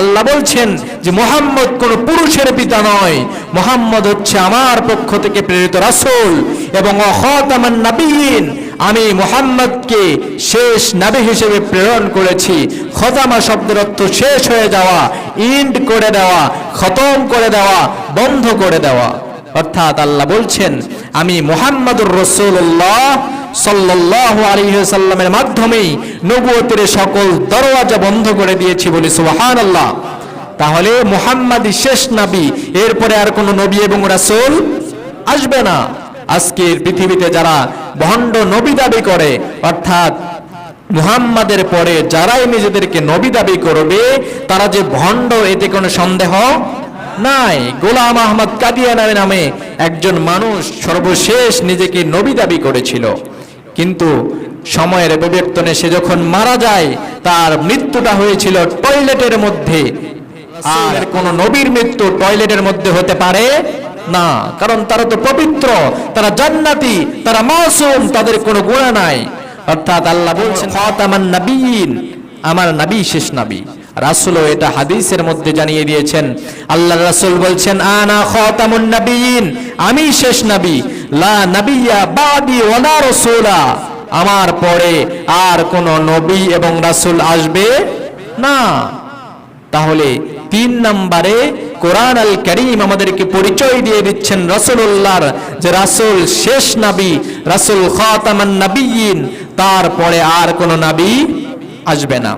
আল্লাহ বলছেন যে মোহাম্মদ কোন পুরুষের পিতা নয়। মোহাম্মদ হচ্ছে আমার পক্ষ থেকে প্রেরিত রাসূল এবং অখতামান নাবিয়িন আমি মোহাম্মদকে শেষ নাবি হিসেবে প্রেরণ করেছি। খতামা শব্দের অর্থ শেষ হয়ে যাওয়া ইন্ড করে দেওয়া, খতম করে দেওয়া, বন্ধ করে দেওয়া। অর্থাৎ আল্লাহ বলছেন, আমি মোহাম্মদুর রসুল্লাহ সাল্লামের মাধ্যমেই নবুয়তের সকল দরওয়াজা বন্ধ করে দিয়েছি বলি সুবহানাল্লাহ। তাহলে মুহাম্মাদই শেষ নবী, এরপরে আর কোনো নবী এবং রাসূল আসবে না। আজকের পৃথিবীতে যারা ভণ্ড নবী দাবি করে, অর্থাৎ মুহাম্মাদের পরে যারাই নিজেদেরকে নবী দাবি করবে, তারা যে ভণ্ড, এতে কোনো সন্দেহ নাই। গোলাম আহমদ কাদিয়ানা নামে একজন মানুষ সর্বশেষ নিজেকে নবী দাবি করেছিল। কিন্তু সময়ের বিবর্তনে সে যখন মারা যায়, তার মৃত্যুটা হয়েছিল টয়লেটের মধ্যে। আর কোন নবীর মৃত্যু টয়লেটের মধ্যে হতে পারে না। কারণ তারা তো পবিত্র, তারা জান্নাতি, তারা মাসুম, তাদের কোনো গুণা নাই। অর্থাৎ আল্লাহ বলছেন, খাতামান নাবিয়িন আমার নবী শেষ নবী। রাসূলও এটা হাদিসের মধ্যে জানিয়ে দিয়েছেন। আল্লাহ রাসূল বলছেন, আনা খাতামুন নাবিয়িন আমি শেষ নবী। লা নাবিয়্যা বাদি ওয়ালা রাসূলা। আমার পরে আর কোন নবী এবং রাসূল আসবে না। তাহলে তিন নম্বরে কোরআন আল করিম আমাদেরকে পরিচয় দিয়ে দিচ্ছেন রাসূলুল্লাহর যে রাসূল শেষ নবী, রাসূল খাতামান নাবিয়িন তারপরে আর কোন নবী আসবে না।